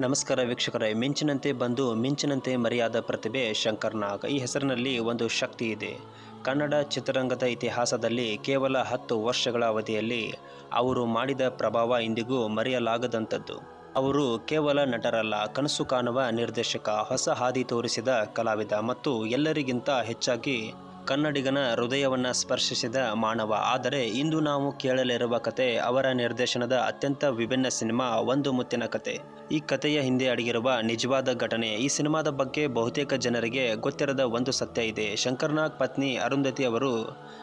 ನಮಸ್ಕಾರ ವೀಕ್ಷಕರೇ, ಮಿಂಚಿನಂತೆ ಬಂದು ಮಿಂಚಿನಂತೆ ಮರೆಯಾದ ಪ್ರತಿಭೆ ಶಂಕರ್ ನಾಗ್ ಈ ಹೆಸರಿನಲ್ಲಿ ಒಂದು ಶಕ್ತಿ ಇದೆ. ಕನ್ನಡ ಚಿತ್ರರಂಗದ ಇತಿಹಾಸದಲ್ಲಿ ಕೇವಲ ಹತ್ತು ವರ್ಷಗಳ ಅವಧಿಯಲ್ಲಿ ಅವರು ಮಾಡಿದ ಪ್ರಭಾವ ಇಂದಿಗೂ ಮರೆಯಲಾಗದಂಥದ್ದು. ಅವರು ಕೇವಲ ನಟರಲ್ಲ, ಕನಸು ಕಾಣುವ ನಿರ್ದೇಶಕ, ಹೊಸ ಹಾದಿ ತೋರಿಸಿದ ಕಲಾವಿದ ಮತ್ತು ಎಲ್ಲರಿಗಿಂತ ಹೆಚ್ಚಾಗಿ ಕನ್ನಡಿಗನ ಹೃದಯವನ್ನು ಸ್ಪರ್ಶಿಸಿದ ಮಾನವ. ಆದರೆ ಇಂದು ನಾವು ಕೇಳಲಿರುವ ಕತೆ ಅವರ ನಿರ್ದೇಶನದ ಅತ್ಯಂತ ವಿಭಿನ್ನ ಸಿನಿಮಾ ಒಂದು ಮುತ್ತಿನ ಕತೆ. ಈ ಕಥೆಯ ಹಿಂದೆ ಅಡಗಿರುವ ನಿಜವಾದ ಘಟನೆ. ಈ ಸಿನಿಮಾದ ಬಗ್ಗೆ ಬಹುತೇಕ ಜನರಿಗೆ ಗೊತ್ತಿರದ ಒಂದು ಸತ್ಯ ಇದೆ. ಶಂಕರ್ನಾಗ್ ಪತ್ನಿ ಅರುಂಧತಿ ಅವರು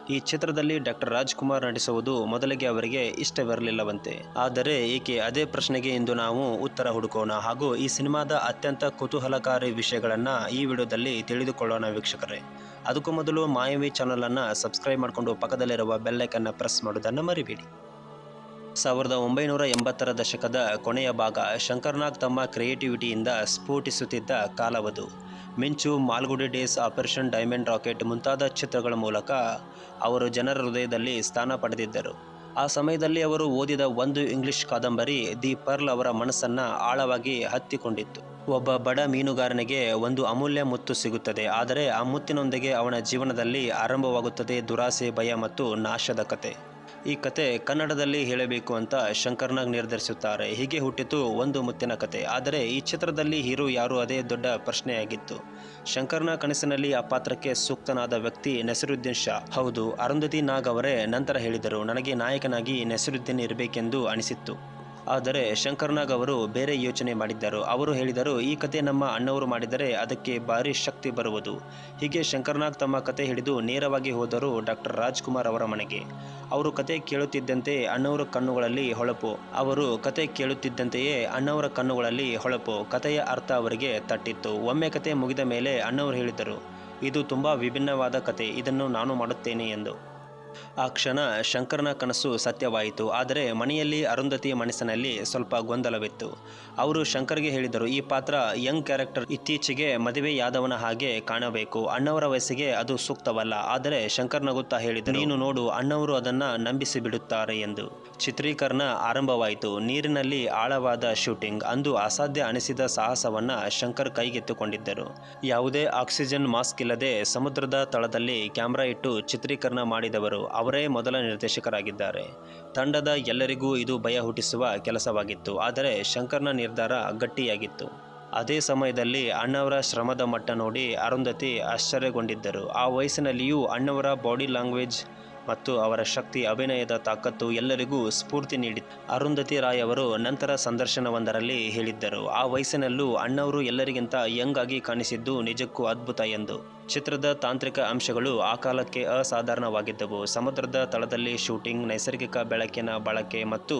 ಈ ಚಿತ್ರದಲ್ಲಿ ಡಾಕ್ಟರ್ ರಾಜ್ಕುಮಾರ್ ನಟಿಸುವುದು ಮೊದಲಿಗೆ ಅವರಿಗೆ ಇಷ್ಟವಿರಲಿಲ್ಲವಂತೆ. ಆದರೆ ಈಕೆ ಅದೇ ಪ್ರಶ್ನೆಗೆ ಇಂದು ನಾವು ಉತ್ತರ ಹುಡುಕೋಣ. ಹಾಗೂ ಈ ಸಿನಿಮಾದ ಅತ್ಯಂತ ಕುತೂಹಲಕಾರಿ ವಿಷಯಗಳನ್ನು ಈ ವಿಡಿಯೋದಲ್ಲಿ ತಿಳಿದುಕೊಳ್ಳೋಣ ವೀಕ್ಷಕರೇ. ಅದಕ್ಕೂ ಮೊದಲು ಮಾಯವಿ ಚಾನಲನ್ನು ಸಬ್ಸ್ಕ್ರೈಬ್ ಮಾಡಿಕೊಂಡು ಪಕ್ಕದಲ್ಲಿರುವ ಬೆಲ್ಲೈಕನ್ನು ಪ್ರೆಸ್ ಮಾಡೋದನ್ನು ಮರಿಬೇಡಿ. ಸಾವಿರದ ಒಂಬೈನೂರ ಎಂಬತ್ತರ ದಶಕದ ಕೊನೆಯ ಭಾಗ ಶಂಕರ್ನಾಗ್ ತಮ್ಮ ಕ್ರಿಯೇಟಿವಿಟಿಯಿಂದ ಸ್ಫೋಟಿಸುತ್ತಿದ್ದ ಕಾಲವದು. ಮಿಂಚು Malgudi days operation diamond racket ಮುಂತಾದ ಚಿತ್ರಗಳ ಮೂಲಕ ಅವರು ಜನರ ಹೃದಯದಲ್ಲಿ ಸ್ಥಾನ ಪಡೆದಿದ್ದರು. ಆ ಸಮಯದಲ್ಲಿ ಅವರು ಓದಿದ ಒಂದು ಇಂಗ್ಲಿಷ್ ಕಾದಂಬರಿ, ದಿ ಪರ್ಲ್ ಅವರ ಮನಸ್ಸನ್ನು ಆಳವಾಗಿ ಹತ್ತಿಕೊಂಡಿತ್ತು. ಒಬ್ಬ ಬಡ ಮೀನುಗಾರನಿಗೆ ಒಂದು ಅಮೂಲ್ಯ ಮುತ್ತು ಸಿಗುತ್ತದೆ, ಆದರೆ ಆ ಮುತ್ತಿನೊಂದಿಗೆ ಅವನ ಜೀವನದಲ್ಲಿ ಆರಂಭವಾಗುತ್ತದೆ ದುರಾಸೆ, ಭಯ ಮತ್ತು ನಾಶದ ಕತೆ. ಈ ಕತೆ ಕನ್ನಡದಲ್ಲಿ ಹೇಳಬೇಕು ಅಂತ ಶಂಕರ್ನಾಗ್ ನಿರ್ಧರಿಸುತ್ತಾರೆ. ಹೀಗೆ ಹುಟ್ಟಿತು ಒಂದು ಮುತ್ತಿನ ಕತೆ. ಆದರೆ ಈ ಚಿತ್ರದಲ್ಲಿ ಹೀರೋ ಯಾರು ಅದೇ ದೊಡ್ಡ ಪ್ರಶ್ನೆಯಾಗಿತ್ತು. ಶಂಕರ್ನ ಕನಸಿನಲ್ಲಿ ಆ ಪಾತ್ರಕ್ಕೆ ಸೂಕ್ತನಾದ ವ್ಯಕ್ತಿ ನಸಿರುದ್ದೀನ್ ಶಾ. ಹೌದು, ಅರುಂಧತಿ ನಾಗ್ ಅವರೇ ನಂತರ ಹೇಳಿದರು. ನನಗೆ ನಾಯಕನಾಗಿ ನಸಿರುದ್ದೀನ್ ಇರಬೇಕೆಂದು ಅನಿಸಿತ್ತು. ಆದರೆ ಶಂಕರ್ನಾಗ್ ಅವರು ಬೇರೆ ಯೋಚನೆ ಮಾಡಿದ್ದರು. ಅವರು ಹೇಳಿದರು, ಈ ಕತೆ ನಮ್ಮ ಅಣ್ಣವರು ಮಾಡಿದರೆ ಅದಕ್ಕೆ ಭಾರಿ ಶಕ್ತಿ ಬರುವುದು. ಹೀಗೆ ಶಂಕರ್ನಾಗ್ ತಮ್ಮ ಕತೆ ಹಿಡಿದು ನೇರವಾಗಿ ಹೋದರು ಡಾಕ್ಟರ್ ರಾಜ್ಕುಮಾರ್ ಅವರ ಮನೆಗೆ. ಅವರು ಕತೆ ಕೇಳುತ್ತಿದ್ದಂತೆ ಅಣ್ಣವರ ಕಣ್ಣುಗಳಲ್ಲಿ ಹೊಳಪು. ಅವರು ಕತೆ ಕೇಳುತ್ತಿದ್ದಂತೆಯೇ ಅಣ್ಣವರ ಕಣ್ಣುಗಳಲ್ಲಿ ಹೊಳಪು. ಕತೆಯ ಅರ್ಥ ಅವರಿಗೆ ತಟ್ಟಿತ್ತು. ಒಮ್ಮೆ ಕತೆ ಮುಗಿದ ಮೇಲೆ ಅಣ್ಣವರು ಹೇಳಿದರು, ಇದು ತುಂಬ ವಿಭಿನ್ನವಾದ ಕತೆ. ಇದನ್ನು ನಾನು ಮಾಡುತ್ತೇನೆ ಎಂದು. ಆ ಕ್ಷಣ ಶಂಕರನ ಕನಸು ಸತ್ಯವಾಯಿತು, ಆದರೆ ಮನೆಯಲ್ಲಿ ಅರುಂಧತಿಯ ಮನಸ್ಸಿನಲ್ಲಿ ಸ್ವಲ್ಪ ಗೊಂದಲವಿತ್ತು. ಅವರು ಶಂಕರ್ಗೆ ಹೇಳಿದರು, ಈ ಪಾತ್ರ ಯಂಗ್ ಕ್ಯಾರೆಕ್ಟರ್ ಇತ್ತೀಚೆಗೆ ಮದುವೆಯಾದವನ ಹಾಗೆ ಕಾಣಬೇಕು. ಅಣ್ಣವರ ವಯಸ್ಸಿಗೆ ಅದು ಸೂಕ್ತವಲ್ಲ, ಆದರೆ ಶಂಕರ್ ನಗುತ್ತಾ ಹೇಳಿದರು, ನೀನು ನೋಡು, ಅಣ್ಣವರು ಅದನ್ನು ನಂಬಿಸಿ ಬಿಡುತ್ತಾರೆ ಎಂದು. ಚಿತ್ರೀಕರಣ ಆರಂಭವಾಯಿತು, ನೀರಿನಲ್ಲಿ ಆಳವಾದ ಶೂಟಿಂಗ್. ಅಂದು ಅಸಾಧ್ಯ ಅನಿಸಿದ ಸಾಹಸವನ್ನು ಶಂಕರ್ ಕೈಗೆತ್ತಿಕೊಂಡಿದ್ದರು. ಯಾವುದೇ ಆಕ್ಸಿಜನ್ ಮಾಸ್ಕ್ ಇಲ್ಲದೆ ಸಮುದ್ರದ ತಳದಲ್ಲಿ ಕ್ಯಾಮ್ರಾ ಇಟ್ಟು ಚಿತ್ರೀಕರಣ ಮಾಡಿದವರು. ಅವರೇ ಮೊದಲ ನಿರ್ದೇಶಕರಾಗಿದ್ದಾರೆ. ತಂಡದ ಎಲ್ಲರಿಗೂ ಇದು ಭಯ ಹುಟ್ಟಿಸುವ ಕೆಲಸವಾಗಿತ್ತು. ಆದರೆ ಶಂಕರ್ನ ನಿರ್ಧಾರ ಗಟ್ಟಿಯಾಗಿತ್ತು. ಅದೇ ಸಮಯದಲ್ಲಿ ಅಣ್ಣವರ ಶ್ರಮದ ಮಟ್ಟ ನೋಡಿ ಅರುಂಧತಿ ಆಶ್ಚರ್ಯಗೊಂಡಿದ್ದರು. ಆ ವಯಸ್ಸಿನಲ್ಲಿಯೂ ಅಣ್ಣವರ ಬಾಡಿ ಲ್ಯಾಂಗ್ವೇಜ್ ಮತ್ತು ಅವರ ಶಕ್ತಿ, ಅಭಿನಯದ ತಾಕತ್ತು ಎಲ್ಲರಿಗೂ ಸ್ಫೂರ್ತಿ ನೀಡಿತು. ಅರುಂಧತಿ ರಾಯ್ ಅವರು ನಂತರ ಸಂದರ್ಶನವೊಂದರಲ್ಲಿ ಹೇಳಿದ್ದರು, ಆ ವಯಸ್ಸಿನಲ್ಲೂ ಅಣ್ಣವರು ಎಲ್ಲರಿಗಿಂತ ಯಂಗ್ ಆಗಿ ಕಾಣಿಸಿದ್ದು ನಿಜಕ್ಕೂ ಅದ್ಭುತ ಎಂದು. ಚಿತ್ರದ ತಾಂತ್ರಿಕ ಅಂಶಗಳು ಆ ಕಾಲಕ್ಕೆ ಅಸಾಧಾರಣವಾಗಿದ್ದವು. ಸಮುದ್ರದ ತಳದಲ್ಲಿ ಶೂಟಿಂಗ್, ನೈಸರ್ಗಿಕ ಬೆಳಕಿನ ಬಳಕೆ ಮತ್ತು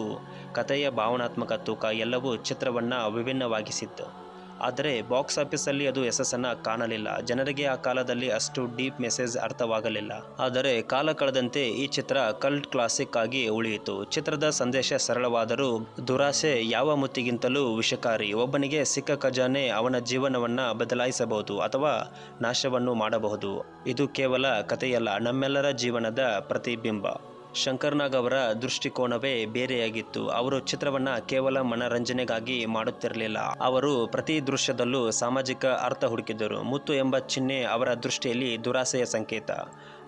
ಕಥೆಯ ಭಾವನಾತ್ಮಕ ತೂಕ ಎಲ್ಲವೂ ಚಿತ್ರವನ್ನು ವಿಭಿನ್ನವಾಗಿಸಿತ್ತು. ಆದರೆ ಬಾಕ್ಸ್ ಆಫೀಸಲ್ಲಿ ಅದು ಯಶಸ್ಸನ್ನು ಕಾಣಲಿಲ್ಲ. ಜನರಿಗೆ ಆ ಕಾಲದಲ್ಲಿ ಅಷ್ಟು ಡೀಪ್ ಮೆಸೇಜ್ ಅರ್ಥವಾಗಲಿಲ್ಲ. ಆದರೆ ಕಾಲ ಕಳೆದಂತೆ ಈ ಚಿತ್ರ ಕಲ್ಟ್ ಕ್ಲಾಸಿಕ್ ಆಗಿ ಉಳಿಯಿತು. ಚಿತ್ರದ ಸಂದೇಶ ಸರಳವಾದರೂ ದುರಾಸೆ ಯಾವ ಮುತ್ತಿಗಿಂತಲೂ ವಿಷಕಾರಿ. ಒಬ್ಬನಿಗೆ ಸಿಕ್ಕ ಖಜಾನೆ ಅವನ ಜೀವನವನ್ನ ಬದಲಾಯಿಸಬಹುದು ಅಥವಾ ನಾಶವನ್ನು ಮಾಡಬಹುದು. ಇದು ಕೇವಲ ಕಥೆಯಲ್ಲ, ನಮ್ಮೆಲ್ಲರ ಜೀವನದ ಪ್ರತಿಬಿಂಬ. ಶಂಕರ್ನಾಗ್ ಅವರ ದೃಷ್ಟಿಕೋನವೇ ಬೇರೆಯಾಗಿತ್ತು. ಅವರು ಚಿತ್ರವನ್ನ ಕೇವಲ ಮನರಂಜನೆಗಾಗಿ ಮಾಡುತ್ತಿರಲಿಲ್ಲ. ಅವರು ಪ್ರತಿ ದೃಶ್ಯದಲ್ಲೂ ಸಾಮಾಜಿಕ ಅರ್ಥ ಹುಡುಕಿದ್ದರು. ಮುತ್ತು ಎಂಬ ಚಿಹ್ನೆ ಅವರ ದೃಷ್ಟಿಯಲ್ಲಿ ದುರಾಸೆಯ ಸಂಕೇತ.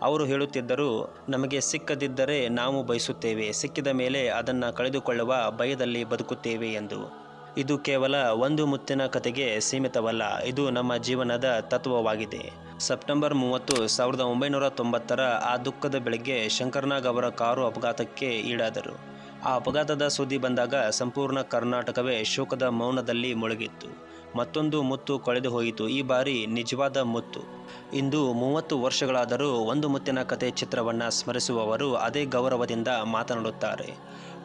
ಅವರು ಹೇಳುತ್ತಿದ್ದರು, ನಮಗೆ ಸಿಕ್ಕದಿದ್ದರೆ ನಾವು ಬಯಸುತ್ತೇವೆ. ಸಿಕ್ಕಿದ ಮೇಲೆ ಅದನ್ನು ಕಳೆದುಕೊಳ್ಳುವ ಭಯದಲ್ಲಿ ಬದುಕುತ್ತೇವೆ ಎಂದು. ಇದು ಕೇವಲ ಒಂದು ಮುತ್ತಿನ ಕತೆಗೆ ಸೀಮಿತವಲ್ಲ. ಇದು ನಮ್ಮ ಜೀವನದ ತತ್ವವಾಗಿದೆ. ಸೆಪ್ಟೆಂಬರ್ ಮೂವತ್ತು, ಸಾವಿರದ ಒಂಬೈನೂರ ತೊಂಬತ್ತರ ಆ ದುಃಖದ ಬೆಳಗ್ಗೆ ಶಂಕರ್ನಾಗ್ ಅವರ ಕಾರು ಅಪಘಾತಕ್ಕೆ ಈಡಾದರು. ಆ ಅಪಘಾತದ ಸುದ್ದಿ ಬಂದಾಗ ಸಂಪೂರ್ಣ ಕರ್ನಾಟಕವೇ ಶೋಕದ ಮೌನದಲ್ಲಿ ಮುಳುಗಿತ್ತು. ಮತ್ತೊಂದು ಮುತ್ತು ಕಳೆದು ಹೋಯಿತು ಈ ಬಾರಿ ನಿಜವಾದ ಮುತ್ತು. ಇಂದು ಮೂವತ್ತು ವರ್ಷಗಳಾದರೂ ಒಂದು ಮುತ್ತಿನ ಕತೆ ಚಿತ್ರವನ್ನು ಸ್ಮರಿಸುವವರು ಅದೇ ಗೌರವದಿಂದ ಮಾತನಾಡುತ್ತಾರೆ.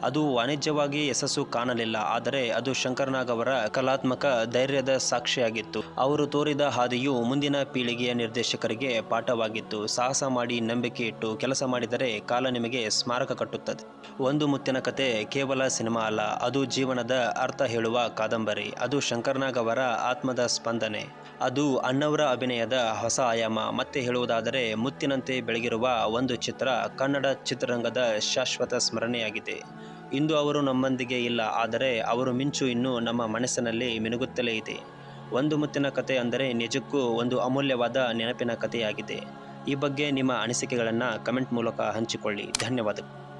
ಅದು ವಾಣಿಜ್ಯವಾಗಿ ಯಶಸ್ಸು ಕಾಣಲಿಲ್ಲ, ಆದರೆ ಅದು ಶಂಕರ್ನಾಗ್ ಅವರ ಕಲಾತ್ಮಕ ಧೈರ್ಯದ ಸಾಕ್ಷಿಯಾಗಿತ್ತು. ಅವರು ತೋರಿದ ಹಾದಿಯು ಮುಂದಿನ ಪೀಳಿಗೆಯ ನಿರ್ದೇಶಕರಿಗೆ ಪಾಠವಾಗಿತ್ತು. ಸಾಹಸ ಮಾಡಿ ನಂಬಿಕೆ ಇಟ್ಟು ಕೆಲಸ ಮಾಡಿದರೆ ಕಾಲ ನಿಮಗೆ ಸ್ಮಾರಕ ಕಟ್ಟುತ್ತದೆ. ಒಂದು ಮುತ್ತಿನ ಕತೆ ಕೇವಲ ಸಿನಿಮಾ ಅಲ್ಲ, ಅದು ಜೀವನದ ಅರ್ಥ ಹೇಳುವ ಕಾದಂಬರಿ. ಅದು ಶಂಕರ್ನಾಗ್ ಅವರ ಆತ್ಮದ ಸ್ಪಂದನೆ. ಅದು ಅಣ್ಣವರ ಅಭಿನಯದ ಹೊಸ ಆಯಾಮ ಮತ್ತೆ ಹೇಳುವುದಾದರೆ, ಮುತ್ತಿನಂತೆ ಬೆಳಗಿರುವ ಒಂದು ಚಿತ್ರ ಕನ್ನಡ ಚಿತ್ರರಂಗದ ಶಾಶ್ವತ ಸ್ಮರಣೆಯಾಗಿದೆ. ಇಂದು ಅವರು ನಮ್ಮೊಂದಿಗೆ ಇಲ್ಲ, ಆದರೆ ಅವರು ಮಿಂಚು ಇನ್ನೂ ನಮ್ಮ ಮನಸ್ಸಿನಲ್ಲಿ ಮಿನುಗುತ್ತಲೇ ಇದೆ. ಒಂದು ಮುತ್ತಿನ ಕತೆ ಅಂದರೆ ನಿಜಕ್ಕೂ ಒಂದು ಅಮೂಲ್ಯವಾದ ನೆನಪಿನ ಕಥೆಯಾಗಿದೆ. ಈ ಬಗ್ಗೆ ನಿಮ್ಮ ಅನಿಸಿಕೆಗಳನ್ನು ಕಮೆಂಟ್ ಮೂಲಕ ಹಂಚಿಕೊಳ್ಳಿ. ಧನ್ಯವಾದಗಳು.